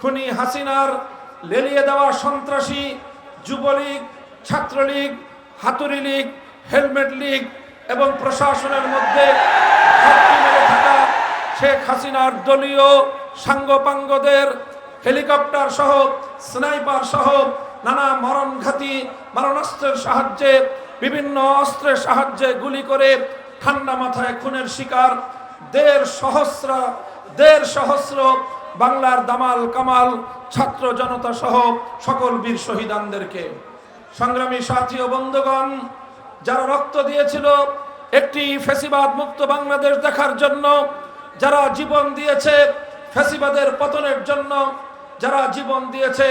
খুনি হাসিনার লেলিয়ে দেওয়া সন্ত্রাসী, যুবলীগ, ছাত্রলীগ, হাতুড়ি লীগ, হেলমেট লীগ এবং প্রশাসনের মধ্যে থাকা শেখ হাসিনার দলীয় সাঙ্গপাঙ্গদের, হেলিকপ্টার সহ, স্নাইপার সহ নানা মরণঘাতী, মারণাস্ত্রের সাহায্যে, বিভিন্ন অস্ত্রের সাহায্যে গুলি করে ঠান্ডা মাথায় খুনের শিকার। দেড় সহস্র দেড় সহস্র বাংলার দামাল কামাল, ছাত্র জনতা সহ সকল বীর শহীদানদেরকে। সংগ্রামী সাথী ও বন্ধুগণ, যারা রক্ত দিয়েছিল একটি ফেসিবাদ মুক্ত বাংলাদেশ দেখার জন্য, যারা জীবন দিয়েছে ফেসিবাদের পতনের জন্য, যারা জীবন দিয়েছে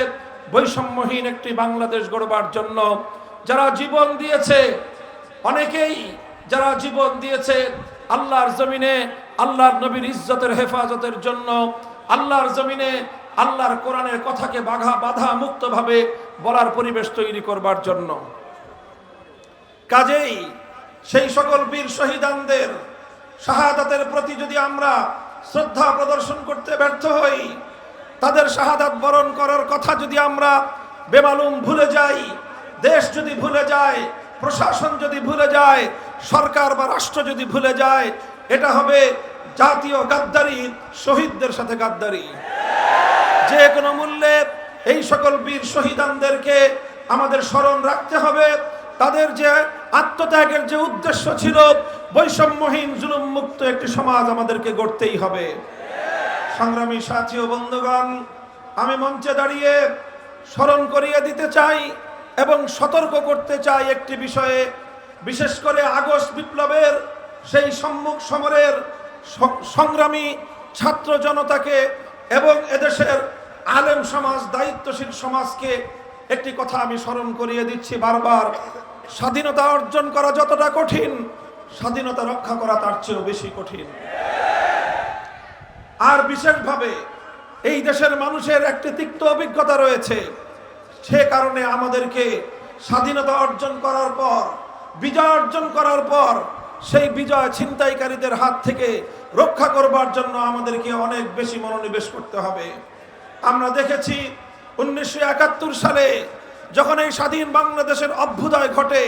বৈষম্যহীন একটি বাংলাদেশ গড়বার জন্য, যারা জীবন দিয়েছে অনেকেই, যারা জীবন দিয়েছে আল্লাহর জমিনে, আল্লাহর নবীর ইজ্জতের হেফাজতের জন্য আল্লাহর জমিনে আল্লাহর কোরআনের কথাকে বাধা বাধা মুক্তভাবে বলার পরিবেশ তৈরি করবার জন্য। কাজেই সেই সকল বীর শহীদানদের শাহাদাতের প্রতি যদি আমরা শ্রদ্ধা প্রদর্শন করতে ব্যর্থ হই, তাদের শাহাদাত বরণ করার কথা যদি আমরা বেমালুম ভুলে যাই, দেশ যদি ভুলে যায়, প্রশাসন যদি ভুলে যায়, সরকার বা রাষ্ট্র যদি ভুলে যায়, এটা হবে জাতীয় গাদ্দারি, শহীদদের সাথে গাদ্দারি। যে কোনো মূল্যে এই সকল বীর শহীদানদেরকে আমাদের স্মরণ রাখতে হবে। তাদের যে আত্মত্যাগের যে উদ্দেশ্য ছিল, বৈষম্যহীন জুলুম মুক্ত একটি সমাজ আমাদেরকে গড়তেই হবে। সংগ্রামী সাথী ও বন্ধুগণ, আমি মঞ্চে দাঁড়িয়ে স্মরণ করিয়ে দিতে চাই এবং সতর্ক করতে চাই একটি বিষয়ে। বিশেষ করে আগস্ট বিপ্লবের সেই সম্মুখ সমরের সংগ্রামী ছাত্র জনতাকে এবং এদেশের আলেম সমাজ, দায়িত্বশীল সমাজকে একটি কথা আমি স্মরণ করিয়ে দিচ্ছি বারবার। স্বাধীনতা অর্জন করা যতটা কঠিন, স্বাধীনতা রক্ষা করা তার চেয়েও বেশি কঠিন। আর বিশেষভাবে এই দেশের মানুষের একটি তিক্ত অভিজ্ঞতা রয়েছে। সে কারণে আমাদেরকে স্বাধীনতা অর্জন করার পর, বিজয় অর্জন করার পর, সেই বিজয় ছিনতাইকারীদের হাত থেকে রক্ষা করবার জন্য আমাদেরকে অনেক বেশি মনোনিবেশ করতে হবে। আমরা দেখেছি উনিশশো একাত্তর সালে যখন এই স্বাধীন বাংলাদেশের অভ্যুদয় ঘটে,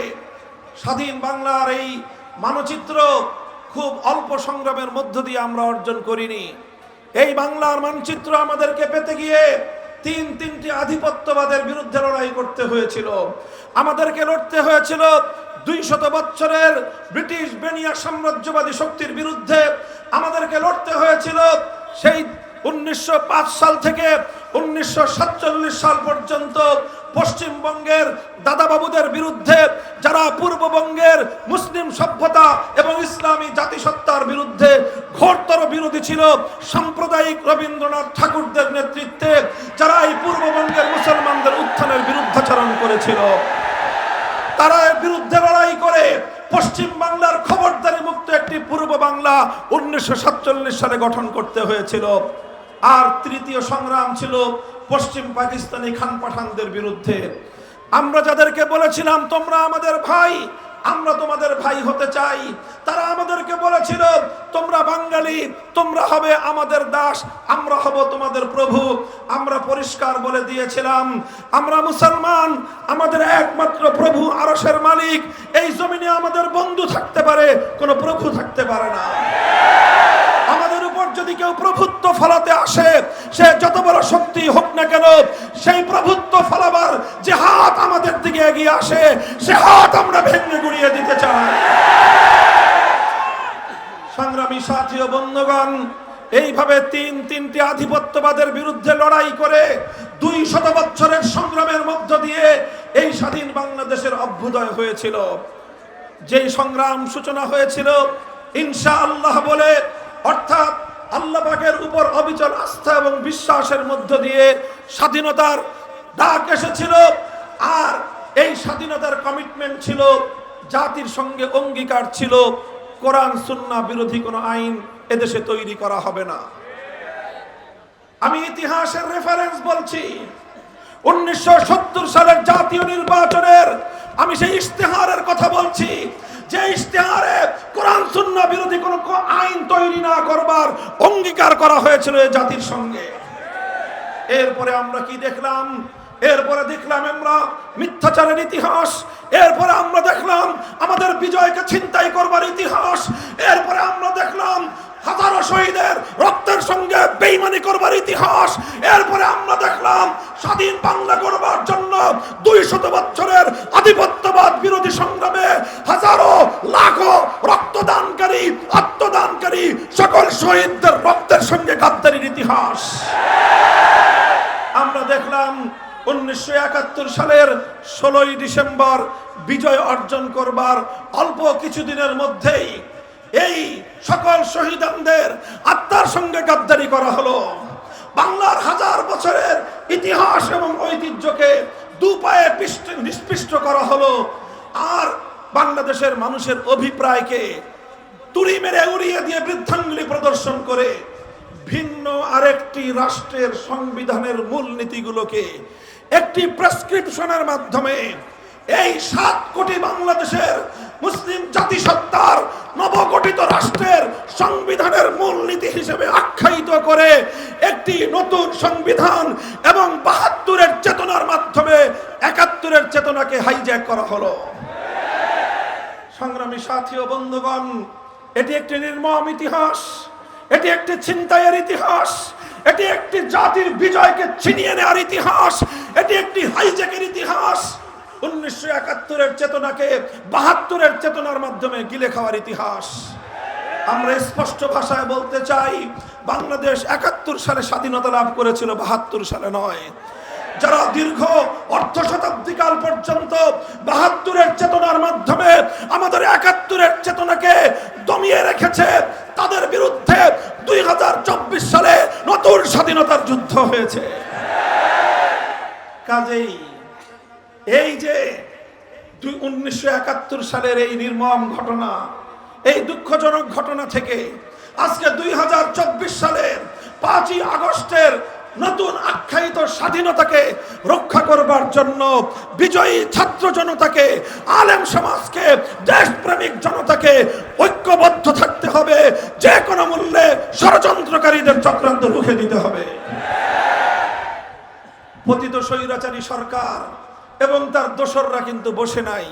স্বাধীন বাংলার এই মানচিত্র খুব অল্প সংগ্রামের মধ্য দিয়ে আমরা অর্জন করিনি। এই বাংলার মানচিত্র আমাদেরকে পেতে গিয়ে তিন তিনটি আধিপত্যবাদের বিরুদ্ধে লড়াই করতে হয়েছিল। আমাদেরকে লড়তে হয়েছিল দুই শত বছরের ব্রিটিশ বেনিয়া সাম্রাজ্যবাদী শক্তির বিরুদ্ধে আমাদেরকে লড়তে হয়েছিল। সেই উনিশশো পাঁচ সাল থেকে উনিশশো সাতচল্লিশ সাল পর্যন্ত পশ্চিমবঙ্গের দাদাবাবুদের বিরুদ্ধে যারা পূর্ববঙ্গের মুসলিম সভ্যতা এবং ইসলামী জাতিসত্তার বিরুদ্ধে ঘোরতর বিরোধী ছিল, সাম্প্রদায়িক রবীন্দ্রনাথ ঠাকুরদের নেতৃত্বে যারা এই পূর্ববঙ্গের মুসলমানদের উত্থানের বিরুদ্ধাচরণ করেছিল। তারা বিরুদ্ধে লড়াই করে। পশ্চিম বাংলার খবরদারি মুক্ত একটি পূর্ব বাংলা উনিশশো সাতচল্লিশ সালে গঠন করতে হয়েছিল। আর তৃতীয় সংগ্রাম ছিল পশ্চিম পাকিস্তানি খান পাঠানদের বিরুদ্ধে। আমরা যাদেরকে বলেছিলাম, তোমরা আমাদের ভাই আমরা তোমাদের ভাই হতে চাই। তারা আমাদেরকে বলেছিল, তোমরা বাঙালি, তোমরা হবে আমাদের দাস, আমরা হব তোমাদের প্রভু। আমরা পরিষ্কার বলে দিয়েছিলাম, আমরা মুসলমান, আমাদের একমাত্র প্রভু আরসের মালিক। এই জমিনে আমাদের বন্ধু থাকতে পারে, কোনো প্রভু থাকতে পারে না। যদি কেউ প্রভুত্ব ফলাতে আসে, সে যত বড় শক্তি হোক না কেন, সেই প্রভুত্ব ফলাবার যে হাত আমাদের দিকে এগিয়ে আসে, সে হাত আমরা ভেঙে গুড়িয়ে দিতে চাই। সংগ্রামী সাথী বন্ধুগণ, এইভাবে তিন তিনটি আধিপত্যবাদের বিরুদ্ধে লড়াই করে দুই শত বছরের সংগ্রামের মধ্য দিয়ে এই স্বাধীন বাংলাদেশের অভ্যুদয় হয়েছিল। যেই সংগ্রাম সূচনা হয়েছিল ইনশা আল্লাহ বলে, অর্থাৎ আল্লাহ পাকের উপর অবিচল আস্থা এবং বিশ্বাসের মধ্য দিয়ে স্বাধীনতার ডাক এসেছিল। আর এই স্বাধীনতার কমিটমেন্ট ছিল, জাতির সঙ্গে অঙ্গীকার ছিল। কোরআন সুন্না বিরোধী কোনো আইন এদেশে তৈরি করা হবে না। আমি ইতিহাসের রেফারেন্স বলছি। উনিশশো সত্তর সালের জাতীয় নির্বাচনের আমি সেই ইশতেহারের কথা বলছি। যে ইশতেহারে কোরআন শূন্য বিরোধী কোনো আইন তৈরি না করবার অঙ্গীকার করা হয়েছিল এই জাতির সঙ্গে। এরপরে আমরা কি দেখলাম? এরপরে দেখলাম আমরা মিথ্যাচারের ইতিহাস। এরপরে আমরা দেখলাম আমাদের বিজয়কে ছিনতাই করবার ইতিহাস। এরপরে আমরা দেখলাম হাজারো শহীদের রক্তের সঙ্গে বেইমানি করবার ইতিহাস। এরপরে আমরা দেখলাম, স্বাধীন বাংলা করবার জন্য দুই শত বছরের আধিপত্যবাদ বিরোধী সংগ্রামে হাজারো লাখো রক্তদানকারী, আত্মদানকারী সকল শহীদদের রক্তের সঙ্গে গাদ্দারির ইতিহাস। আমরা দেখলাম, উনিশশো একাত্তর সালের ষোলোই ডিসেম্বর বিজয় অর্জন করবার অল্প কিছুদিনের মধ্যেই এই সকল শহীদানদের আত্মার সঙ্গে গাদ্দারি করা হলো। বাংলার হাজার বছরের ইতিহাস এবং ঐতিহ্যকে দু পায়ে পিষ্ট- নিষ্পৃষ্ট করা হলো। আর বাংলাদেশের মানুষের অভিপ্রায়কে তুড়ি মেরে উড়িয়ে দিয়ে বৃদ্ধাঙ্গুলি প্রদর্শন করে ভিন্ন আরেকটি রাষ্ট্রের সংবিধানের মূল নীতিগুলোকে একটি প্রেসক্রিপশনের মাধ্যমে এই সাত কোটি বাংলাদেশের মুসলিম জাতিসত্তার নবগঠিত রাষ্ট্রের সংবিধানের মূল নীতি হিসেবে আখ্যায়িত করে একটি নতুন সংবিধান এবং বাহাত্তরের চেতনার মাধ্যমে একাত্তরের চেতনাকে হাইজ্যাক করা হলো। সংগ্রামী সাথী ও বন্ধুগণ, এটি একটি নির্মম ইতিহাস, এটি একটি ছিনতাইয়ের ইতিহাস, এটি একটি জাতির বিজয়কে ছিনিয়ে নেওয়ার ইতিহাস, এটি একটি উনিশশো একাত্তরের চেতনাকে, বাহাত্তরের চেতনার মাধ্যমে গিলে খাওয়ার ইতিহাস। আমরা স্পষ্ট ভাষায় বলতে চাই, বাংলাদেশ একাত্তর সালে স্বাধীনতা লাভ করেছিল, বাহাত্তর সালে নয়। যারা দীর্ঘ অর্ধ শতাব্দীকাল পর্যন্ত বাহাত্তরের চেতনার মাধ্যমে আমাদের একাত্তরের চেতনাকে দমিয়ে রেখেছে, তাদের বিরুদ্ধে দুই হাজার চব্বিশ সালে নতুন স্বাধীনতার যুদ্ধ হয়েছে। কাজেই এই যে উনিশশো একাত্তর সালের এই নির্মম ঘটনা, এই দুঃখজনক ঘটনা থেকে আজকে দুই হাজার চব্বিশ সালের পাঁচই আগস্টের নতুন আখ্যায়িত স্বাধীনতাকে রক্ষা করবার জন্য বিজয়ী ছাত্র জনতাকে, আলেম সমাজকে, দেশপ্রেমিক জনতাকে ঐক্যবদ্ধ থাকতে হবে, যে কোনো মূল্যে ষড়যন্ত্রকারীদের চক্রান্ত রুখে দিতে হবে। পতিত স্বৈরাচারী সরকার এবং তার দোসররা কিন্তু বসে নাই।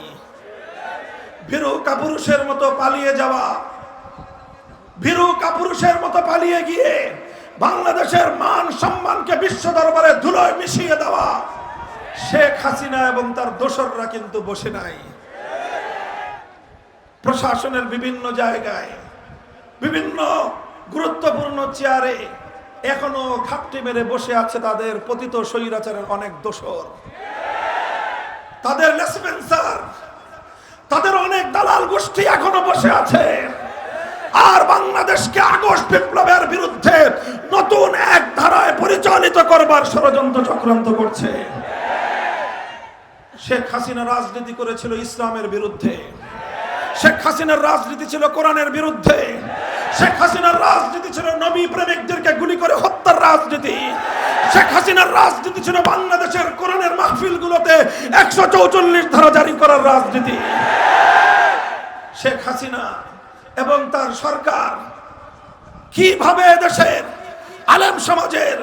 ভীরু কাপুরুষের মতো পালিয়ে যাওয়া, ভীরু কাপুরুষের মতো পালিয়ে গিয়ে বাংলাদেশের মান সম্মানকে বিশ্ব দরবারে ধুলোয় মিশিয়ে দেওয়া শেখ হাসিনা এবং তার দোসররা কিন্তু বসে নাই। প্রশাসনের বিভিন্ন জায়গায়, বিভিন্ন গুরুত্বপূর্ণ চেয়ারে এখনও ঘাপটি মেরে বসে আছে তাদের পতিত স্বৈরাচারের অনেক দোসর। তাদের লেসপেন্সার তাদের অনেক দালাল গোষ্ঠী এখনও বসে আছে। আর বাংলাদেশকে আগস্ট বিপ্লবের বিরুদ্ধে নতুন এক ধারায় পরিচালিত করবার ষড়যন্ত্র চক্রান্ত করছে। শেখ হাসিনা রাজনীতি করেছিল ইসলামের বিরুদ্ধে। শেখ হাসিনার রাজনীতি ছিল কোরআনের বিরুদ্ধে। শেখ হাসিনার রাজনীতি ছিল নবী প্রেমিকদেরকে গুলি করে রাজনীতি। শেখ হাসিনার রাজনীতি ছিল বাংলাদেশের কোরআনের মাহফিলগুলোতে একশো চৌচল্লিশ ধারা জারি করার রাজনীতি। শেখ হাসিনা এবং তার সরকার কীভাবে দেশের আলেম সমাজের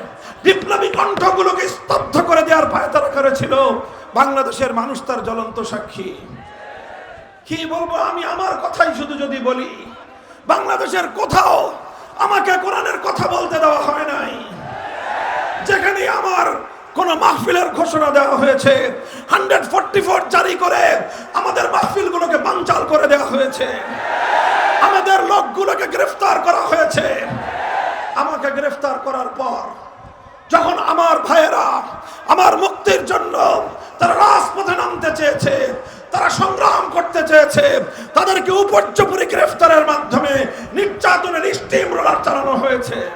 বিপ্লবী কণ্ঠগুলোকে স্তব্ধ করে দেওয়ার পায়তারা করেছিল, বাংলাদেশের মানুষ তার জ্বলন্ত সাক্ষী। কি বলব আমি? আমার কথাই শুধু যদি বলি, বাংলাদেশের কোথাও আমাকে কোরআনের কথা বলতে দেওয়া হয় নাই। যেখানে আমার কোন মাহফিলের ঘোষণা দেওয়া হয়েছে। হান্ড্রেড ফোরটি ফোর জারি করে আমাদের মাহফিলগুলোকে বানচাল করে দেওয়া হয়েছে। আমাদের লোকগুলোকে গ্রেফতার করা হয়েছে। আমাকে গ্রেফতার করার পর যখন আমার ভাইয়েরা আমার মুক্তির জন্য তারা রাজপথে নামতে চেয়েছে, তারা সংগ্রাম করতে চেয়েছে তাদেরকে উপর্যপুরি গ্রেফতারের মাধ্যমে নির্যাতনের স্টিম রোলার চালানো হয়েছে।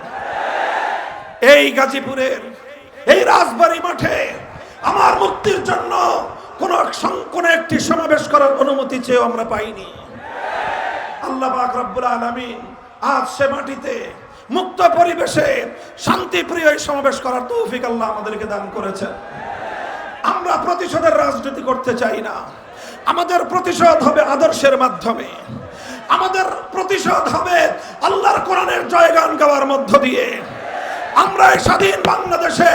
এই গাজীপুরের, এই রাজবাড়ি মাঠে আমার মুক্তির জন্য কোন সং- কোন একটি সমাবেশ করার অনুমতি চেয়েও আমরা পাইনি। আল্লাহ রব্বুল আলামিন আজ সে মাটিতে মুক্ত পরিবেশে শান্তিপ্রিয় এই সমাবেশ করার তৌফিক আল্লাহ আমাদেরকে দান করেছেন। আমরা প্রতিশোধের রাজনীতি করতে চাই না। আমাদের প্রতিশোধ হবে আদর্শের মাধ্যমে। আমাদের প্রতিশোধ হবে আল্লাহর কোরআনের জয়গান গাওয়ার মধ্য দিয়ে। আমরা এই স্বাধীন বাংলাদেশে,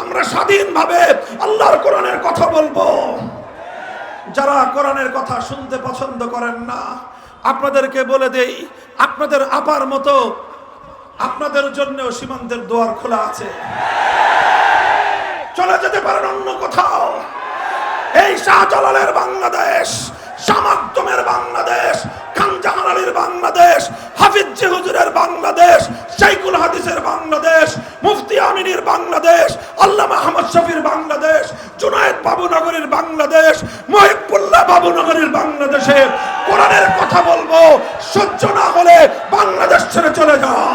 আমরা স্বাধীনভাবে আল্লাহর কোরআনের কথা বলব। যারা কোরআনের কথা শুনতে পছন্দ করেন না, আপনাদেরকে বলে দেই, আপনাদের আপার মতো আপনাদের জন্য সীমান্তের দুয়ার খোলা আছে। চলে যেতে পারেন অন্য কোথাও। এই শাহজালালের বাংলাদেশ, সামাক্তমের বাংলাদেশ খানজাহান আলীর বাংলাদেশ হাফিজ হুজুরের বাংলাদেশ শাইকুল হাদিসের বাংলাদেশ, মুফতি আমিনীর বাংলাদেশ, আল্লামা আহমদ শফির বাংলাদেশ, জুনায়েদ বাবুনগরীর বাংলাদেশ, মহিবুল্লাহ বাবুনগরীর বাংলাদেশে কোরআনের কথা বলব, সহ্য না হলে বাংলাদেশ ছেড়ে চলে যাও।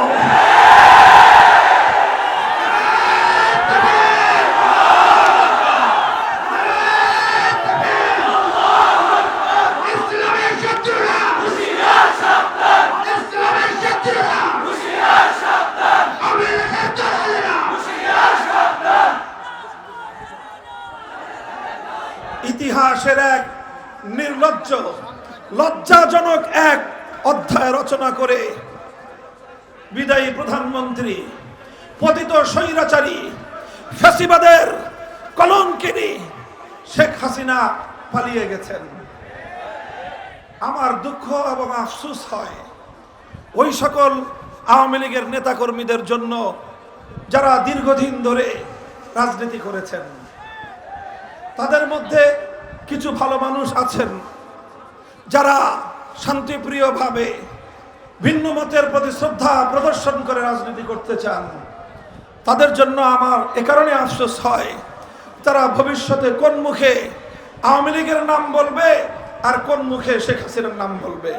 ইতিহাসের এক নির্লজ্জ, লজ্জাজনক এক অধ্যায় রচনা করে বিদায়ী প্রধানমন্ত্রী, পতিত স্বৈরাচারী, ফ্যাসিবাদের কলঙ্কিনী শেখ হাসিনা পালিয়ে গেছেন। আমার দুঃখ এবং আফসোস হয় ওই সকল আওয়ামী লীগের নেতাকর্মীদের জন্য যারা দীর্ঘদিন ধরে রাজনীতি করেছেন। তাদের মধ্যে কিছু ভালো মানুষ আছেন যারা শান্তিপ্রিয়ভাবে ভিন্ন মতের প্রতি শ্রদ্ধা প্রদর্শন করে রাজনীতি করতে চান। তাদের জন্য আমার এ কারণে আফসোস হয়। তারা ভবিষ্যতে কোন মুখে আওয়ামী লীগের নাম বলবে আর কোন মুখে শেখ হাসিনার নাম বলবে।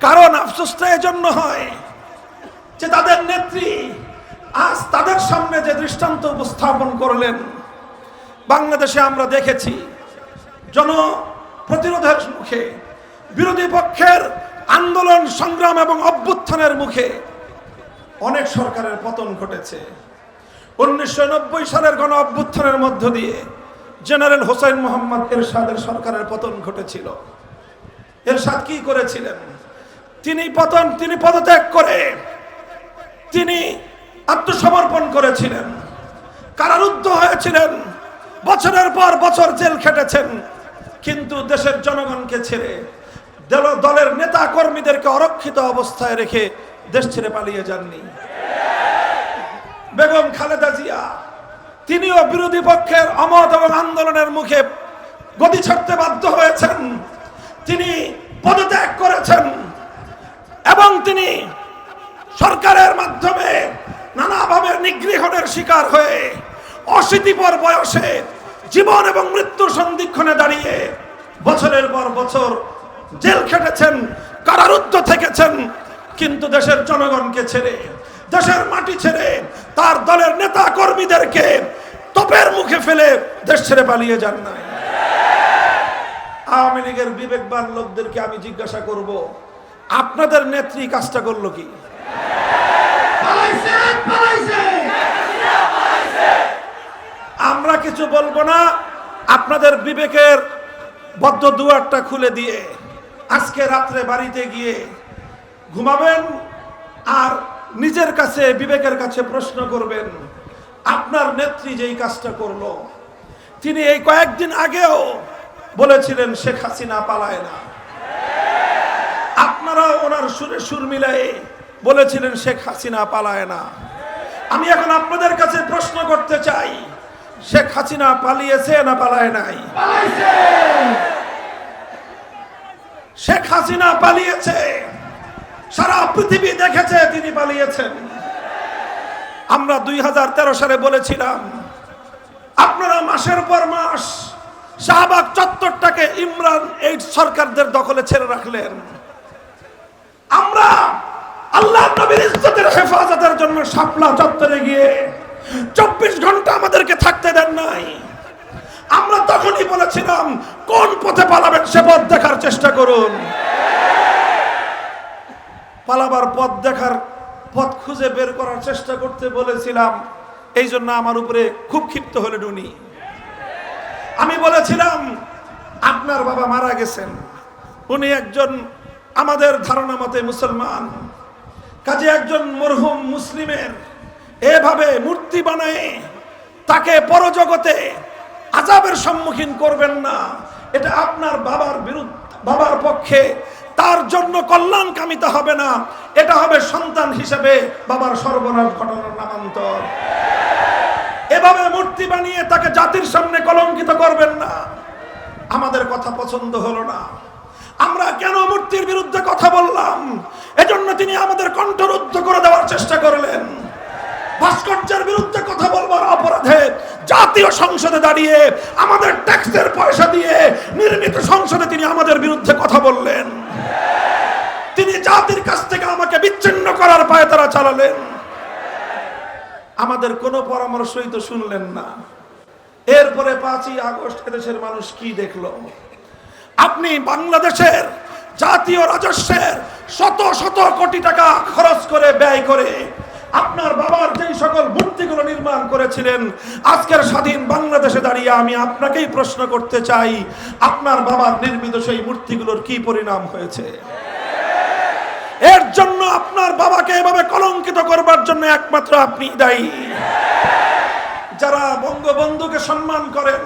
কারণ আফসোসটা এজন্য হয় যে তাদের নেত্রী আজ তাদের সামনে যে দৃষ্টান্ত উপস্থাপন করলেন বাংলাদেশে আমরা দেখেছি জন প্রতিরোধের মুখে, বিরোধী পক্ষের আন্দোলন, সংগ্রাম এবং অভ্যুত্থানের মুখে অনেক সরকারের পতন ঘটেছে। উনিশশো নব্বই সালের গণ অভ্যুত্থানের মধ্য দিয়ে জেনারেল হোসেন মোহাম্মদ এরশাদের সরকারের পতন ঘটেছিল। এরশাদ কি করেছিলেন? তিনি পতন, তিনি পদত্যাগ করে তিনি আত্মসমর্পণ করেছিলেন। কারারুদ্ধ হয়েছিলেন। বছরের পর বছর জেল খেটেছেন। কিন্তু দেশের জনগণকে ছেড়ে দল- দলের নেতা কর্মীদেরকে অরক্ষিত অবস্থায় রেখে দেশ ছেড়ে পালিয়ে যাননি। বেগম খালেদা জিয়া, তিনিও বিরোধী পক্ষের অমত এবং আন্দোলনের মুখে গতি ছাড়তে বাধ্য হয়েছেন। তিনি পদত্যাগ করেছেন এবং তিনি সরকারের মাধ্যমে নানাভাবে নিগৃহণের শিকার হয়ে অশীতিপর বয়সে জীবন এবং মৃত্যুর সন্ধিক্ষণে দাঁড়িয়ে বছরের পর বছর জেল খেটেছেন, কারারুদ্ধ থেকেছেন, কিন্তু দেশের জনগণকে ছেড়ে, দেশের মাটি ছেড়ে, তার দলের নেতা কর্মীদেরকে তোপের মুখে ফেলে দেশ ছেড়ে পালিয়ে যান নাই। আওয়ামী লীগের বিবেকবান লোকদেরকে আমি জিজ্ঞাসা করব, আপনাদের নেত্রী কাজটা করল কি? আমরা কিছু বলব না। আপনাদের বিবেকের বদ্ধ দুয়ারটা খুলে দিয়ে আজকে রাত্রে বাড়িতে গিয়ে ঘুমাবেন আর নিজের কাছে, বিবেকের কাছে প্রশ্ন করবেন, আপনার নেত্রী যেই কাজটা করল, তিনি এই কয়েকদিন আগেও বলেছিলেন, শেখ হাসিনা পালায় না। আপনারা ওনার সুরে সুর মিলাই বলেছিলেন, শেখ হাসিনা পালায় না। আমি এখন আপনাদের কাছে শেখ হাসিনা পালিয়েছে না পালায় নাই? শেখ হাসিনা পালিয়েছে। সারা পৃথিবী দেখেছে তিনি পালিয়েছেন। আমরা দুই হাজার তেরো সালে বলেছিলাম আপনারা মাসের পর মাস শাহবাগ চত্বরটাকে ইমরান এই সরকারদের দখলে ছেড়ে রাখলেন। আমরা আল্লাহ নবীর ইজ্জতের হেফাজতের জন্য শাপলা চত্বরে গিয়ে চব্বিশ ঘণ্টা আমাদেরকে থাকতে দেন নাই। আমরা তখনই বলেছিলাম, কোন পথে পালাবেন সে পথ দেখার চেষ্টা করুন। পালাবার পথ দেখার পথ খুঁজে বের করার চেষ্টা করতে বলেছিলাম, এই জন্য আমার উপরে খুব ক্ষিপ্ত হলেন উনি। আমি বলেছিলাম, আপনার বাবা মারা গেছেন। উনি একজন আমাদের ধারণা মতে মুসলমান, কাজে একজন মরহুম মুসলিমের এভাবে মূর্তি বানায় তাকে পরজগতে আজাবের সম্মুখীন করবেন না। এটা আপনার বাবার বিরুদ্ধে, বাবার পক্ষে। তার জন্য কল্যাণ কামিতে হবে না। এটা হবে সন্তান হিসেবে বাবার সর্বনাশ ঘটনার নামান্তর। এভাবে মূর্তি বানিয়ে তাকে জাতির সামনে কলঙ্কিত করবেন না। আমাদের কথা পছন্দ হলো না। আমরা কেন মূর্তির বিরুদ্ধে কথা বললাম? এজন্য তিনি আমাদের কণ্ঠরুদ্ধ করে দেওয়ার চেষ্টা করলেন। ভাস্কর্যের বিরুদ্ধে কথা বলবার অপরাধে জাতীয় সংসদে দাঁড়িয়ে, আমাদের ট্যাক্সের পয়সা দিয়ে নির্মিত সংসদে তিনি আমাদের বিরুদ্ধে কথা বললেন। তিনি জাতির কাছ থেকে আমাকে বিচ্ছিন্ন করার পায়ে তারা চালালেন। আমাদের কোনো পরামর্শই তো শুনলেন না। এরপরে পাঁচই আগস্ট এদেশের মানুষ কি দেখল? আপনি বাংলাদেশের জাতীয় রাজস্বের শত শত কোটি টাকা খরচ করে ব্যয় করে আপনার বাবার যেই সকল মূর্তিগুলো নির্মাণ করেছিলেন, আজকের স্বাধীন বাংলাদেশে দাঁড়িয়ে আমি আপনাকেই প্রশ্ন করতে চাই, আপনার বাবার নির্মিত সেই মূর্তিগুলোর কি পরিণাম হয়েছে? এর জন্য আপনার বাবাকে এভাবে কলঙ্কিত করবার জন্য একমাত্র আপনি দায়ী। যারা বঙ্গবন্ধুকে সম্মান করেন,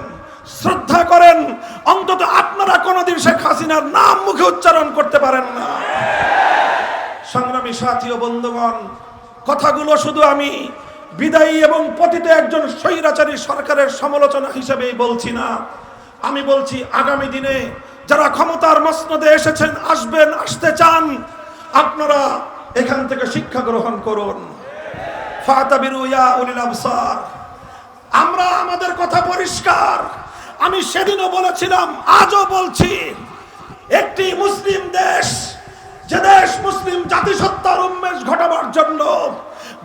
শ্রদ্ধা করেন, অন্তত আপনারা কোনোদিন শেখ হাসিনার নাম মুখে উচ্চারণ করতে পারেন না। সংগ্রামী সাথী ও বন্ধুগণ কথাগুলো শুধু আমি বিদায়ী এবং পতিত একজন স্বৈরাচারী সরকারের সমালোচনা হিসেবেই বলছি না। আমি বলছি আগামী দিনে যারা ক্ষমতার মসনদে এসেছেন, আসবেন, আসতে চান, আপনারা এখান থেকে শিক্ষা গ্রহণ করুন। আমরা আমাদের কথা পরিষ্কার। আমি সেদিনও বলেছিলাম, আজও বলছি, একটি মুসলিম দেশ যে দেশ মুসলিম জাতিসত্তার উন্মেষ ঘটাবার জন্য,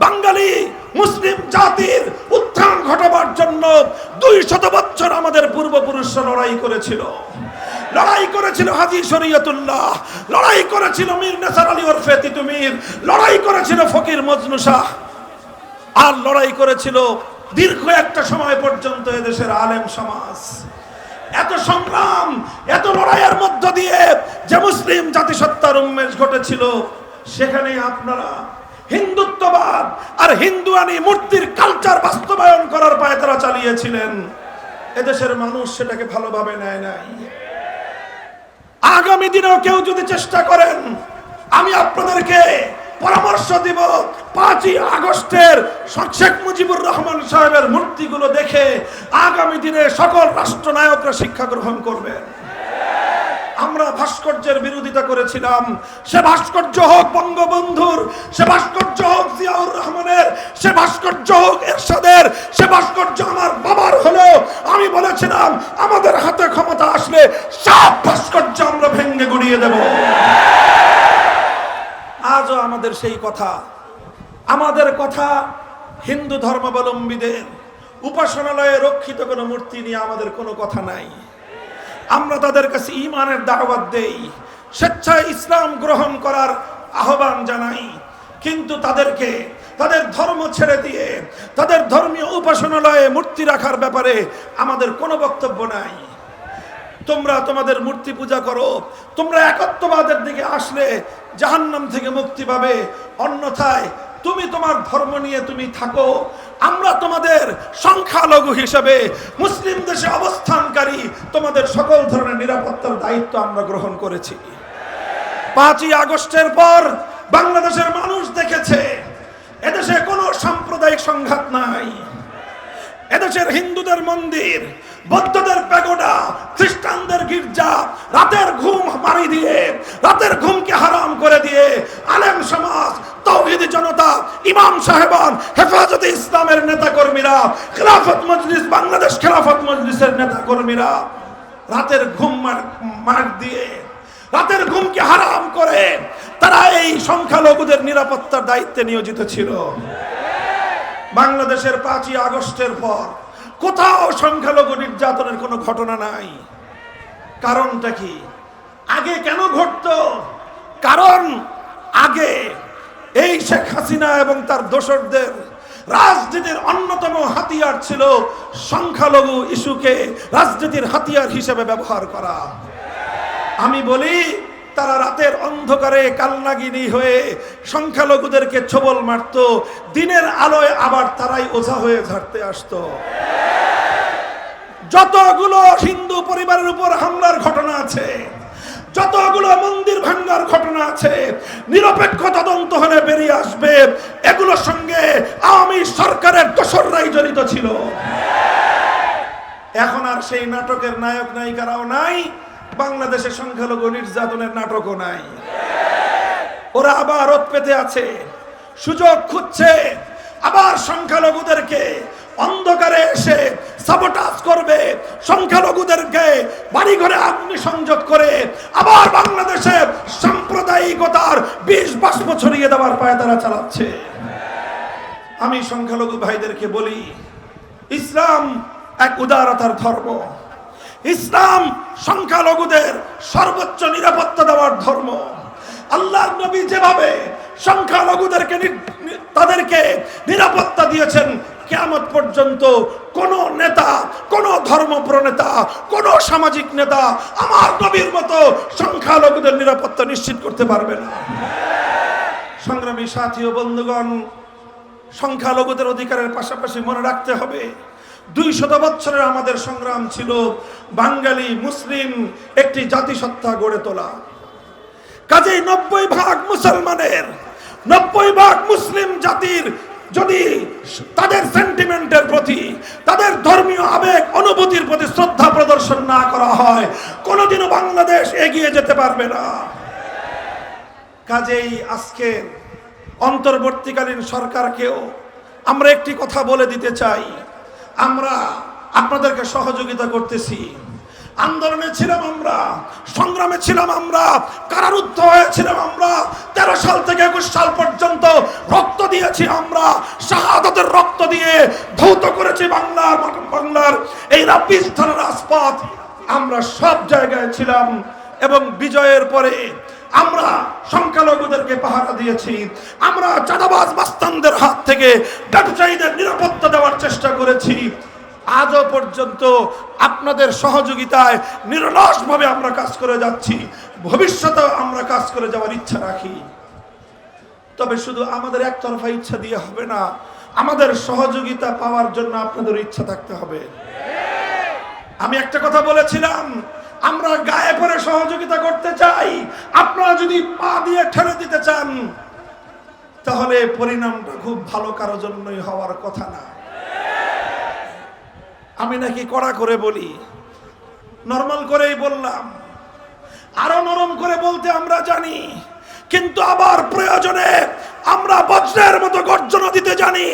বাঙালি মুসলিম জাতির উত্থান ঘটাবার জন্য দুই শত বছর আমাদের পূর্বপুরুষরা লড়াই করেছিল। লড়াই করেছিল হাজি শরীয়তুল্লাহ, লড়াই করেছিল মীর নেসার আলী ওরফে তিতুমির, লড়াই করেছিল ফকির মজনু শাহ, আর লড়াই করেছিল দীর্ঘ একটা সময় পর্যন্ত এদেশের আলেম সমাজ। এত সংগ্রাম, এত লড়াইয়ের মধ্য দিয়ে যে মুসলিম জাতিসত্তার উন্মেষ ঘটেছিল সেখানে আপনারা হিন্দুত্ববাদ আর হিন্দুয়ানি মূর্তির কালচার বাস্তবায়ন করার পায়ে তারা চালিয়েছিলেন। এদেশের মানুষ সেটাকে ভালোভাবে নেয় নাই। আগামী দিনেও কেউ যদি চেষ্টা করেন, আমি আপনাদেরকে পরামর্শ দিব। পাঁচই আগস্টের শেখ মুজিবুর রহমান সাহেবের মূর্তিগুলো দেখে আগামী দিনে সকল রাষ্ট্রনায়করা শিক্ষা গ্রহণ করবে। আমরা ভাস্কর্যের বিরোধিতা করেছিলাম। সে ভাস্কর্য হোক বঙ্গবন্ধুর, সে ভাস্কর্য হোক জিয়াউর রহমানের, সে ভাস্কর্য হোক এরশাদের, সে ভাস্কর্য আমার বাবার হলেও আমি বলেছিলাম, আমাদের হাতে ক্ষমতা আসলে সব ভাস্কর্য আমরা ভেঙ্গে গড়িয়ে দেব। আজও আমাদের সেই কথা। আমাদের কথা হিন্দু ধর্মাবলম্বীদের, উপাসনালয়ে রক্ষিত কোনো মূর্তি নিয়ে আমাদের কোনো কথা নাই। আমরা তাদের কাছে ইমানের দাওয়াত দেই, স্বেচ্ছায় ইসলাম গ্রহণ করার আহ্বান জানাই। কিন্তু তাদেরকে, তাদের ধর্ম ছেড়ে দিয়ে, তাদের ধর্মীয় উপাসনালয়ে মূর্তি রাখার ব্যাপারে আমাদের কোনো বক্তব্য নাই। তোমরা তোমাদের মূর্তি পূজা করো। তোমরা একত্ববাদের দিকে আসলে জাহান্নাম থেকে মুক্তি পাবে। অন্যথায় তুমি তোমার ধর্ম নিয়ে তুমি থাকো। আমরা তোমাদের সংখ্যালঘু হিসেবে মুসলিম দেশে অবস্থানকারী তোমাদের সকল ধরনের নিরাপত্তার দায়িত্ব আমরা গ্রহণ করেছি। পাঁচই আগস্টের পর বাংলাদেশের মানুষ দেখেছে, এদেশে কোনো সাম্প্রদায়িক সংঘাত নাই। এদেশের হিন্দুদের মন্দির, বৌদ্ধদের প্যাগোডা, খ্রিস্টানদের গির্জা, রাতের ঘুম মারি দিয়ে, রাতের ঘুমকে হারাম করে দিয়ে আলেম সমাজ, তৌহিদি জনতা, ইমাম সাহেবান, হেফাজতে ইসলামের নেতা কর্মীরা খেলাফত মজলিস, বাংলাদেশ খেলাফত মজলিসের নেতা কর্মীরা রাতের ঘুম মার- দিয়ে, রাতের ঘুমকে হারাম করে তারা এই সংখ্যালঘুদের নিরাপত্তার দায়িত্বে নিয়োজিত ছিল। বাংলাদেশের পাঁচই আগস্টের পর কোথাও সংখ্যালঘু নির্যাতনের কোনো ঘটনা নাই। কারণটা কি? আগে কেন ঘটতো? কারণ আগে এই শেখ হাসিনা এবং তার দোসরদের রাজনীতির অন্যতম হাতিয়ার ছিল সংখ্যালঘু ইস্যুকে রাজনীতির হাতিয়ার হিসেবে ব্যবহার করা। আমি বলি তারা রাতের অন্ধকারে কালনাগিনী হয়ে সংখ্যালঘুদেরকে ছবল মারত। দিনের আলোয় আবার তারাই ওঝা হয়ে ঝাড়তে আসতো। যতগুলো হিন্দু পরিবারের উপর হামলার ঘটনা আছে, যতগুলো মন্দির ভাঙ্গার ঘটনা আছে, নিরপেক্ষ তদন্ত হলে বেরিয়ে আসবে, এগুলোর সঙ্গে আওয়ামী সরকারের দোসররাই জড়িত ছিল। এখন আর সেই নাটকের নায়ক নায়িকারাও নাই। বাংলাদেশের সংখ্যালঘু নির্যাতনের নাটকও নাই। ওরা আবার রোদ পেতে আছে, সুযোগ খুঁজছে, আবার সংখ্যালঘুদেরকে অন্ধকারে এসে সাবোটাজ করবে, সংখ্যালঘুদেরকে বাড়ি ঘরে আগ্নি সংযোগ করে আবার বাংলাদেশে সাম্প্রদায়িকতার বিষ বাষ্প ছড়িয়ে দেওয়ার পায়ে তারা চালাচ্ছে। আমি সংখ্যালঘু ভাইদেরকে বলি, ইসলাম এক উদারতার ধর্ম। ইসলাম সংখ্যালঘুদের সর্বোচ্চ নিরাপত্তা দেওয়ার ধর্ম। আল্লাহ নবী যেভাবে সংখ্যালঘুদেরকে তাদেরকে নিরাপত্তা দিয়েছেন, কেয়ামত পর্যন্ত কোন নেতা, কোন ধর্ম প্রনেতা কোন সামাজিক নেতা আমার নবীর মতো সংখ্যালঘুদের নিরাপত্তা নিশ্চিত করতে পারবে না। সংগ্রামী সাথী ও বন্ধুগণ, সংখ্যালঘুদের অধিকারের পাশাপাশি মনে রাখতে হবে দুই শত আমাদের সংগ্রাম ছিল বাঙালি, মুসলিম, একটি জাতিসত্তা গড়ে তোলা। কাজেই নব্বই ভাগ মুসলমানের, নব্বই ভাগ মুসলিম জাতির যদি তাদের সেন্টিমেন্টের প্রতি, তাদের ধর্মীয় আবেগ, অনুভূতির প্রতি শ্রদ্ধা প্রদর্শন না করা হয়, কোনোদিনও বাংলাদেশ এগিয়ে যেতে পারবে না। কাজেই আজকে অন্তর্বর্তীকালীন সরকারকেও আমরা একটি কথা বলে দিতে চাই। আমরা আপনাদেরকে সহযোগিতা করতেছি। আন্দোলনে ছিলাম আমরা, সংগ্রামে ছিলাম আমরা, কারারুদ্ধ হয়েছিলাম আমরা। তেরো সাল থেকে একুশ সাল পর্যন্ত রক্ত দিয়েছি আমরা, শাহাদতের রক্ত দিয়ে ধৌত করেছি বাংলার বাংলার এই রাব্বিস্থানের রাজপথ। আমরা সব জায়গায় ছিলাম এবং বিজয়ের পরে আমরা সংখ্যালঘুদেরকে পাহারা দিয়েছি। আমরা চাঁদাবাজ মাস্তানদের হাত থেকে ব্যবসায়ীদের নিরাপত্তা দেওয়ার চেষ্টা করেছি। আজও পর্যন্ত আপনাদের সহযোগিতায় নিরলসভাবে আমরা কাজ করে যাচ্ছি। ভবিষ্যতেও আমরা কাজ করে যাওয়ার ইচ্ছা রাখি। তবে শুধু আমাদের একতরফা ইচ্ছা দিয়ে হবে না, আমাদের সহযোগিতা পাওয়ার জন্য আপনাদের ইচ্ছা থাকতে হবে। আমি একটা কথা বলেছিলাম আমরা গায়ে পরে সহযোগিতা করতে চাই। আপনারা যদি পা দিয়ে ঠেলে দিতে চান, তাহলে পরিণামটা খুব ভালো কারোর জন্যই হওয়ার কথা না। আমি নাকি কড়া করে বলি নর্মাল করেই বললাম, আরও নরম করে বলতে আমরা জানি, কিন্তু আবার প্রয়োজনে আমরা বজ্রের মতো গর্জনা দিতে জানি।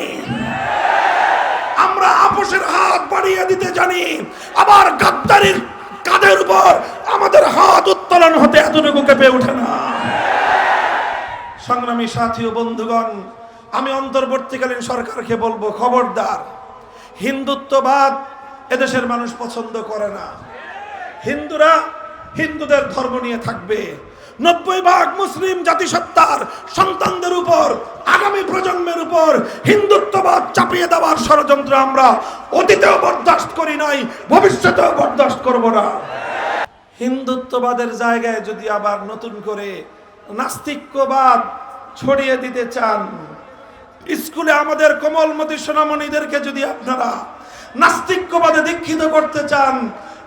আমরা আপোষের হাত বাড়িয়ে দিতে জানি, আবার গাদ্দারির কাঁধের উপর আমাদের হাত উত্তোলন হতে এতটুকু কেঁপে ওঠে না? সংগ্রামী সাথী ও বন্ধুগণ, আমি অন্তর্বর্তীকালীন সরকারকে বলব, খবরদার। হিন্দুত্ববাদ এদেশের মানুষ পছন্দ করে না। হিন্দুরা হিন্দুদের ধর্ম নিয়ে থাকবে। নব্বই ভাগ মুসলিম জাতিসত্তার সন্তানদের উপর, আগামী প্রজন্মের উপর হিন্দুত্ববাদ চাপিয়ে দেওয়ার ষড়যন্ত্র আমরা অতীতেও বরদাস্ত করি নাই, ভবিষ্যতেও বরদাস্ত করব না। হিন্দুত্ববাদের জায়গায় যদি আবার নতুন করে নাস্তিক্যবাদ ছড়িয়ে দিতে চান, স্কুলে আমাদের কোমলমতি সোনামণিদেরকে যদি আপনারা নাস্তিক্যবাদে দীক্ষিত করতে চান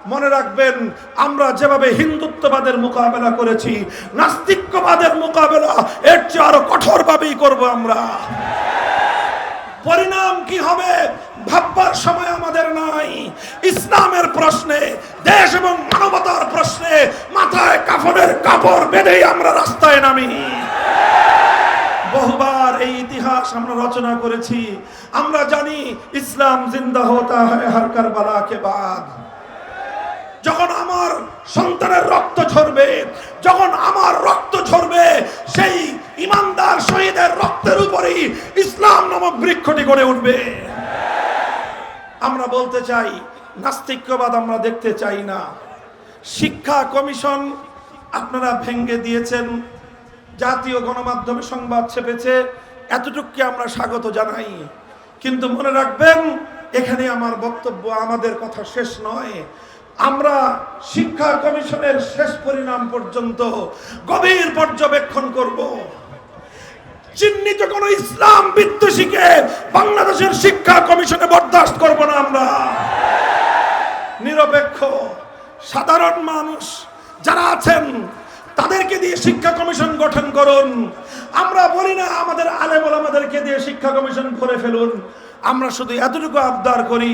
মনে রাখবেন, আমরা যেভাবে হিন্দুত্ববাদের মোকাবেলা করেছি নাস্তিক্যবাদের মোকাবেলা, এর চেয়ে আরও কঠোরভাবেই করব আমরা। পরিণাম কি হবে ভাববার সময় আমাদের নাই। ইসলামের প্রশ্নে, দেশ এবং মানবতার প্রশ্নে মাথায় কাফনের কাপড় বেঁধেই আমরা রাস্তায় নামি। বহুবার এই ইতিহাস আমরা রচনা করেছি। আমরা জানি ইসলাম জিন্দা হতা হয় হর কারবালা কে বাদ। যখন আমার সন্তানের রক্ত ঝরবে, যখন আমার রক্ত ঝরবে, সেই ইমানদার শহীদের রক্তের উপরেই ইসলাম নামক বৃক্ষটি গড়ে উঠবে। আমরা বলতে চাই, নাস্তিক্যবাদ আমরা দেখতে চাই না। শিক্ষা কমিশন আপনারা ভেঙ্গে দিয়েছেন, জাতীয় গণমাধ্যমে সংবাদ ছেপেছে, এতটুকুকে আমরা স্বাগত জানাই। কিন্তু মনে রাখবেন, এখানে আমার বক্তব্য আমাদের কথা শেষ নয়। আমরা শিক্ষা কমিশনের শেষ পরিণাম পর্যন্ত গভীর পর্যবেক্ষণ করব। চিহ্নিত কোন ইসলাম বিদ্বেষীকে বাংলাদেশের শিক্ষা কমিশনে বরদাস্ত করব না আমরা। নিরপেক্ষ, সাধারণ মানুষ যারা আছেন, তাদেরকে দিয়ে শিক্ষা কমিশন গঠন করুন। আমরা বলি না, আমাদের আলেম আমাদেরকে দিয়ে শিক্ষা কমিশন করে ফেলুন। আমরা শুধু এতটুকু আবদার করি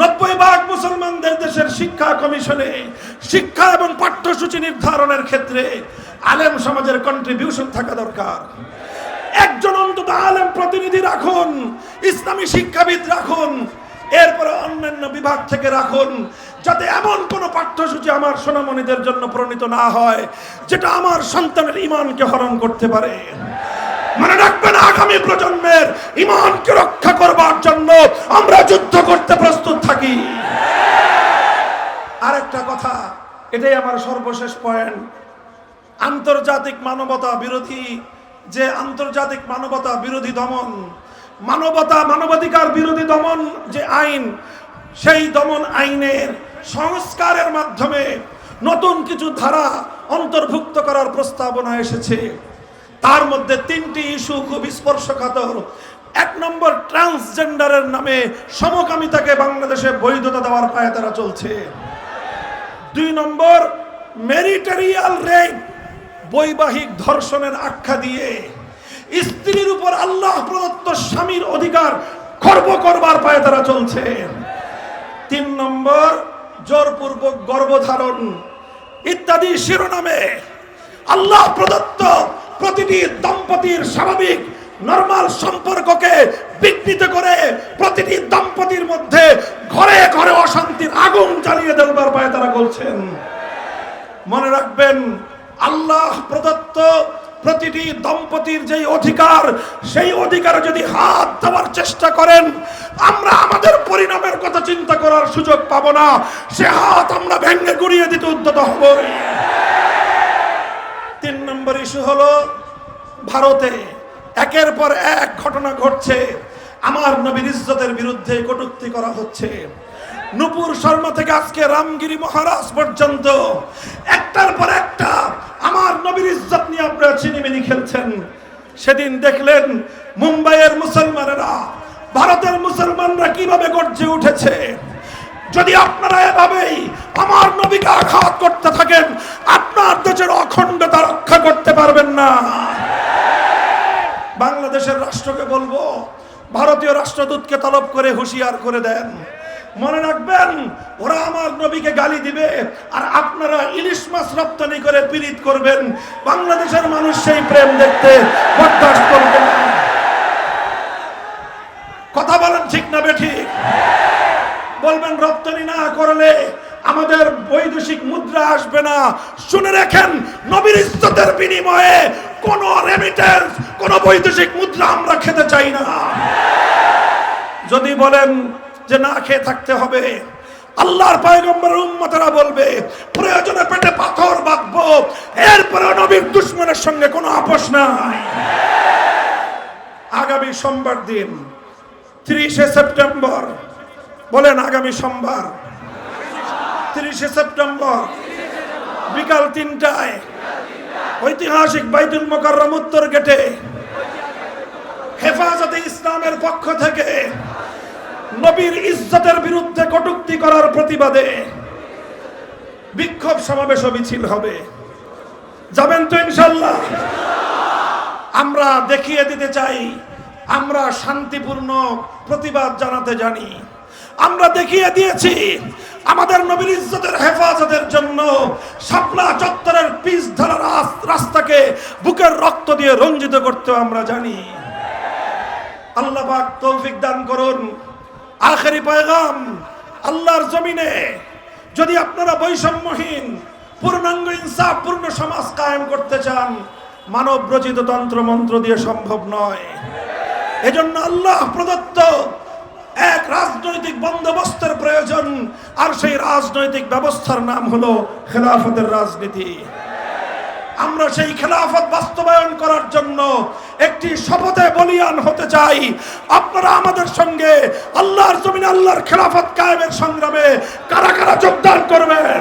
নব্বই ভাগ মুসলমানদের দেশের শিক্ষা কমিশনে শিক্ষা এবং পাঠ্যসূচি নির্ধারণের ক্ষেত্রে আলেম সমাজের কন্ট্রিবিউশন থাকা দরকার। একজন অন্তত আলেম প্রতিনিধি রাখুন, ইসলামী শিক্ষাবিদ রাখুন, এরপরে অন্যান্য বিভাগ থেকে রাখুন, যাতে এমন কোনো পাঠ্যসূচি আমার সোনামণিদের জন্য প্রণীত না হয়, যেটা আমার সন্তানের ইমানকে হরণ করতে পারে। মনে রাখবেন আগামী প্রজন্মের ইমানকে রক্ষা করবার জন্য আমরা যুদ্ধ করতে প্রস্তুত থাকি। আরেকটা কথা, এটাই আমার সর্বশেষ পয়েন্ট। আন্তর্জাতিক মানবতা বিরোধী, যে আন্তর্জাতিক মানবতা বিরোধী দমন, মানবতা, মানবাধিকার বিরোধী দমন যে আইন, সেই দমন আইনের সংস্কারের মাধ্যমে নতুন কিছু ধারা অন্তর্ভুক্ত করার প্রস্তাবনা এসেছে। তার মধ্যে তিনটি ইস্যু খুব স্পর্শকাতর। এক নম্বর, ট্রান্সজেন্ডারের নামে সমকামিতাকে বাংলাদেশে বৈধতা দেওয়ার পায়ে তারা চলছে। দুই নম্বর, মেরিটারিয়াল রেপ, বৈবাহিক ধর্ষণের আখ্যা দিয়ে। স্ত্রীর উপর আল্লাহ প্রদত্ত স্বামীর অধিকার খর্ব করবার পায়ে তারা চলছে। তিন নম্বর, জোরপূর্বক গর্ভধারণ ইত্যাদি শিরোনামে আল্লাহ প্রদত্ত প্রতিটি দম্পতির স্বাভাবিক নর্মাল সম্পর্ককে বিঘ্নিত করে প্রতিটি দম্পতির মধ্যে ঘরে ঘরে অশান্তির আগুন চালিয়ে দেবার পায়ে তারা বলছেন মনে রাখবেন, আল্লাহ প্রদত্ত প্রতিটি দম্পতির যেই অধিকার, সেই অধিকারে যদি হাত দেওয়ার চেষ্টা করেন, আমরা আমাদের পরিণামের কথা চিন্তা করার সুযোগ পাবো না। সে হাত আমরা ভেঙে গুড়িয়ে দিতে উদ্যত হব ইস্যু হলো ভারতে একের পর এক ঘটনা ঘটছে। আমার নবীর ইজ্জতের বিরুদ্ধে কটূক্তি করা হচ্ছে। নুপুর শর্মা থেকে আজকে রামগিরি মহারাজ পর্যন্ত একটার পর একটা আমার নবীর ইজ্জত নিয়ে আপনারা চিনিমিনি খেলছেন। সেদিন দেখলেন মুম্বাইয়ের মুসলমানেরা, ভারতের মুসলমানরা কীভাবে গর্জে উঠেছে। যদি আপনারা এভাবেই আমার নবীকে আঘাত করতে থাকেন, আপনার দেশের অখণ্ডতা রক্ষা করতে পারবেন না। বাংলাদেশের রাষ্ট্রকে বলব, ভারতীয় রাষ্ট্রদূতকে তলব করে হুঁশিয়ার করে দেন। মনে রাখবেন, ওরা আমার নবীকে গালি দিবে, আর আপনারা ইলিশ মাছ রপ্তানি করে পীড়িত করবেন। বাংলাদেশের মানুষ সেই প্রেম দেখতে বরদাস্ত করবে না। কথা বলেন ঠিক না বেঠিক বলবেন, রপ্তানি না করলে আমাদের বৈদেশিক মুদ্রা আসবে না। শুনে রাখেন, নবীর ইজ্জতের বিনিময়ে কোন রেমিটেন্স কোন বৈদেশিক মুদ্রা আমরা খেতে চাই না। যদি বলেন যে না খেয়ে থাকতে হবে, আল্লাহর পয়গম্বর উম্মতেরা বলবে, প্রয়োজনে পেটে পাথর বাঁধবো এরপরে নবীর দুশ্মনের সঙ্গে কোনো আপোষ নাই। আগামী সোমবার দিন, তিরিশে সেপ্টেম্বর বলেন আগামী সোমবার, তিরিশে সেপ্টেম্বর, বিকাল তিনটায় ঐতিহাসিক বাইতুল মোকাররম উত্তর গেটে হেফাজতে ইসলামের পক্ষ থেকে নবীর ইজ্জতের বিরুদ্ধে কটূক্তি করার প্রতিবাদে বিক্ষোভ সমাবেশ মিছিল হবে। যাবেন তো ইনশাল্লাহ আমরা দেখিয়ে দিতে চাই, আমরা শান্তিপূর্ণ প্রতিবাদ জানাতে জানি। আমরা দেখিয়ে দিয়েছি, আমাদের নবীর ইজ্জতের হেফাজতের জন্য শাপলা চত্বরের পিস ধরা রাস- রাস্তাকে বুকের রক্ত দিয়ে রঞ্জিত করতে আমরা জানি। আল্লাহ পাক তৌফিক দান করুন। আখেরি পয়গাম, আল্লাহর জমিনে যদি আপনারা বৈষম্যহীন, পূর্ণাঙ্গ ইনসাফ, পূর্ণ সমাজ কায়েম করতে চান মানব রচিত তন্ত্র মন্ত্র দিয়ে সম্ভব নয়। এজন্য আল্লাহ প্রদত্ত এক রাজনৈতিক বন্দোবস্তের প্রয়োজন, আর সেই রাজনৈতিক ব্যবস্থার নাম হলো খেলাফতের রাজনীতি। আমরা সেই খেলাফত বাস্তবায়ন করার জন্য একটি শপথে বলিয়ান হতে চাই। আপনারা আমাদের সঙ্গে আল্লাহর জমিন আল্লাহর খেলাফত কায়েমের সংগ্রামে কারা কারা যোগদান করবেন?